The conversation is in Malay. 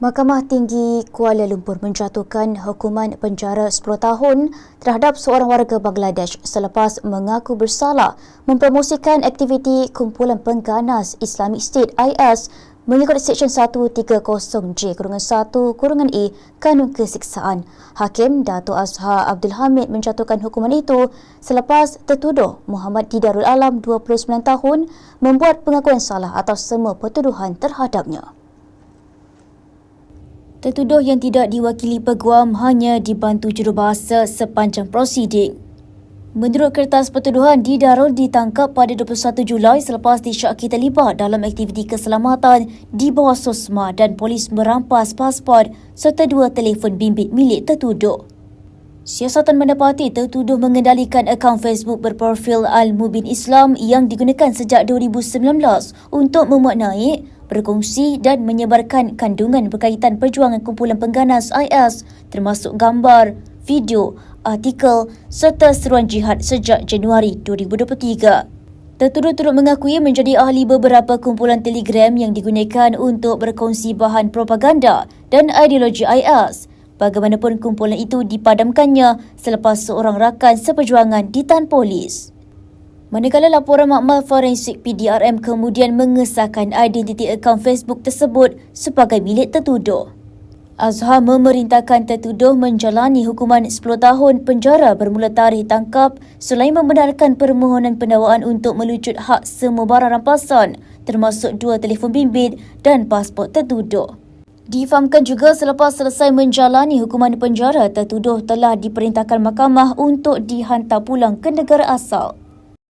Mahkamah Tinggi Kuala Lumpur menjatuhkan hukuman penjara 10 tahun terhadap seorang warga Bangladesh selepas mengaku bersalah mempromosikan aktiviti kumpulan pengganas Islamic State IS mengikut Seksyen 130J kurungan 1 kurungan E Kanun Kesiksaan. Hakim Dato' Azhar Abdul Hamid menjatuhkan hukuman itu selepas tertuduh Muhammad Didarul Alam 29 tahun membuat pengakuan salah atas semua pertuduhan terhadapnya. Tertuduh yang tidak diwakili peguam hanya dibantu jurubahasa sepanjang prosiding. Menurut kertas pertuduhan, Didarul ditangkap pada 21 Julai selepas disyaki terlibat dalam aktiviti keselamatan di bawah sosma dan polis merampas pasport serta dua telefon bimbit milik tertuduh. Siasatan mendapati tertuduh mengendalikan akaun Facebook berprofil Al-Mubin Islam yang digunakan sejak 2019 untuk memaknai berkongsi dan menyebarkan kandungan berkaitan perjuangan kumpulan pengganas IS termasuk gambar, video, artikel serta seruan jihad sejak Januari 2023. Tertuduh turut mengakui menjadi ahli beberapa kumpulan telegram yang digunakan untuk berkongsi bahan propaganda dan ideologi IS. Bagaimanapun kumpulan itu dipadamkannya selepas seorang rakan seperjuangan ditahan polis. Manakala laporan makmal forensik PDRM kemudian mengesahkan identiti akaun Facebook tersebut sebagai milik tertuduh. Azhar memerintahkan tertuduh menjalani hukuman 10 tahun penjara bermula tarikh tangkap selain membenarkan permohonan pendakwaan untuk melucut hak semua barang rampasan termasuk dua telefon bimbit dan pasport tertuduh. Difahamkan juga selepas selesai menjalani hukuman penjara, tertuduh telah diperintahkan mahkamah untuk dihantar pulang ke negara asal.